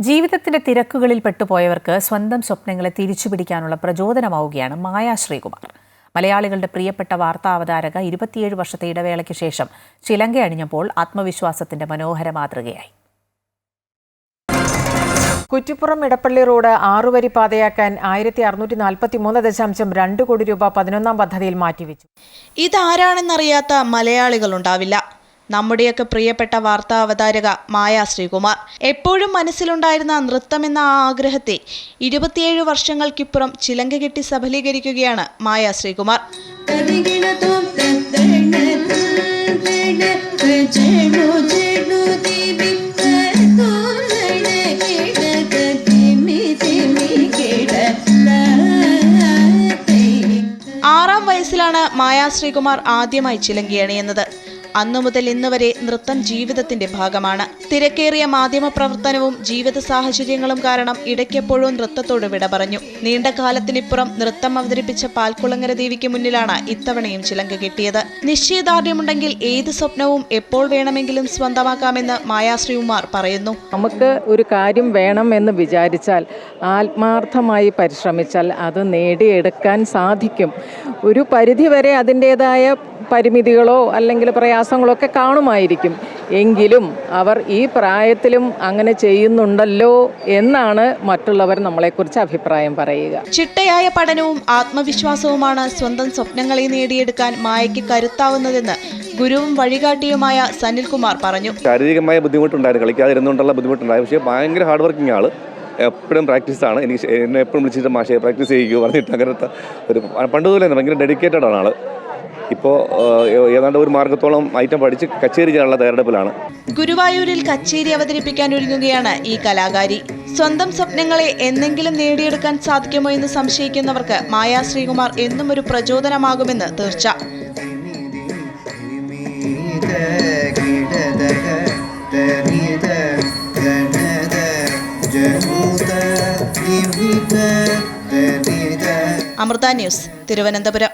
ജീവിതത്തിന്റെ തിരക്കുകളിൽ പെട്ടുപോയവർക്ക് സ്വന്തം സ്വപ്നങ്ങളെ തിരിച്ചുപിടിക്കാനുള്ള പ്രചോദനമാവുകയാണ് മായ ശ്രീകുമാർ. മലയാളികളുടെ പ്രിയപ്പെട്ട വാർത്താ അവതാരക ഇരുപത്തിയേഴ് വർഷത്തെ ഇടവേളയ്ക്ക് ശേഷം ചിലങ്ക അണിഞ്ഞപ്പോൾ ആത്മവിശ്വാസത്തിന്റെ മനോഹര മാതൃകയായി. കുറ്റിപ്പുറം ഇടപ്പള്ളി റോഡ് ആറുവരി പാതയാക്കാൻ ആയിരത്തി അറുന്നൂറ്റി നാൽപ്പത്തി മൂന്ന് ദശാംശം രണ്ട് കോടി രൂപ പതിനൊന്നാം പദ്ധതിയിൽ മാറ്റിവെച്ചു. ഇതാരാണെന്നറിയാത്ത മലയാളികളുണ്ടാവില്ല. നമ്മുടെയൊക്കെ പ്രിയപ്പെട്ട വാർത്താ അവതാരക മായ ശ്രീകുമാർ. എപ്പോഴും മനസ്സിലുണ്ടായിരുന്ന നൃത്തമെന്ന ആ ആഗ്രഹത്തെ ഇരുപത്തിയേഴ് വർഷങ്ങൾക്കിപ്പുറം ചിലങ്ക കെട്ടി സഫലീകരിക്കുകയാണ് മായ ശ്രീകുമാർ. ആറാം വയസ്സിലാണ് മായ ശ്രീകുമാർ ആദ്യമായി ചിലങ്കിയണിയുന്നത് അന്നു മുതൽ ഇന്നുവരെ നൃത്തം ജീവിതത്തിന്റെ ഭാഗമാണ്. തിരക്കേറിയ മാധ്യമ പ്രവർത്തനവും ജീവിത സാഹചര്യങ്ങളും കാരണം ഇടയ്ക്കെപ്പോഴും നൃത്തത്തോട് വിട പറഞ്ഞു. നീണ്ട കാലത്തിനിപ്പുറം നൃത്തം അവതരിപ്പിച്ച പാൽക്കുളങ്ങര ദേവിക്ക് മുന്നിലാണ് ഇത്തവണയും ചിലങ്ക കിട്ടിയത്. നിശ്ചയദാർഢ്യമുണ്ടെങ്കിൽ ഏത് സ്വപ്നവും എപ്പോൾ വേണമെങ്കിലും സ്വന്തമാക്കാമെന്ന് മായാശ്രീകുമാർ പറയുന്നു. നമുക്ക് ഒരു കാര്യം വേണം എന്ന് വിചാരിച്ചാൽ ആത്മാർത്ഥമായി പരിശ്രമിച്ചാൽ അത് നേടിയെടുക്കാൻ സാധിക്കും. ഒരു പരിധിവരെ അതിന്റേതായ പരിമിതികളോ അല്ലെങ്കിൽ പ്രയാസങ്ങളോ ഒക്കെ കാണുമായിരിക്കും. എങ്കിലും അവർ ഈ പ്രായത്തിലും അങ്ങനെ ചെയ്യുന്നുണ്ടല്ലോ എന്നാണ് മറ്റുള്ളവർ നമ്മളെക്കുറിച്ച് അഭിപ്രായം പറയുക. ചിട്ടയായ പഠനവും ആത്മവിശ്വാസവുമാണ് സ്വന്തം സ്വപ്നങ്ങളെ നേടിയെടുക്കാൻ മായയ്ക്ക് കരുത്താവുന്നതെന്ന് ഗുരുവും വഴികാട്ടിയുമായ സനിൽകുമാർ പറഞ്ഞു. ശാരീരികമായ ബുദ്ധിമുട്ടുണ്ടായിരുന്നു കളിക്കാതിരുന്നുകൊണ്ടുള്ള ബുദ്ധിമുട്ടുണ്ടായി പക്ഷേ ഭയങ്കര ഹാർഡ് വർക്കിംഗ് ആൾ എപ്പോഴും പ്രാക്ടീസാണ് എനിക്ക് എന്നെ എപ്പോഴും വിളിച്ചിട്ട് മാഷയെ പ്രാക്ടീസ് ചെയ്യുകയോ പറഞ്ഞിട്ട് അങ്ങനത്തെ ഒരു പണ്ട് മുതലേ ഭയങ്കര ഡെഡിക്കേറ്റഡ് ആണ് ആൾ ഇപ്പോൾ ഏതാണ്ട് ഒരു മാർഗത്തോളം ഐറ്റം പഠിച്ച് കച്ചേരി ചെയ്യാനുള്ള തയ്യാറെടുപ്പിലാണ്. ഗുരുവായൂരിൽ കച്ചേരി അവതരിപ്പിക്കാൻ ഒരുങ്ങുകയാണ് ഈ കലാകാരി. സ്വന്തം സ്വപ്നങ്ങളെ എന്നെങ്കിലും നേടിയെടുക്കാൻ സാധിക്കുമോ എന്ന് സംശയിക്കുന്നവർക്ക് മായാ ശ്രീകുമാർ എന്നും ഒരു പ്രചോദനമാകുമെന്ന് തീർച്ച. അമൃത ന്യൂസ് തിരുവനന്തപുരം.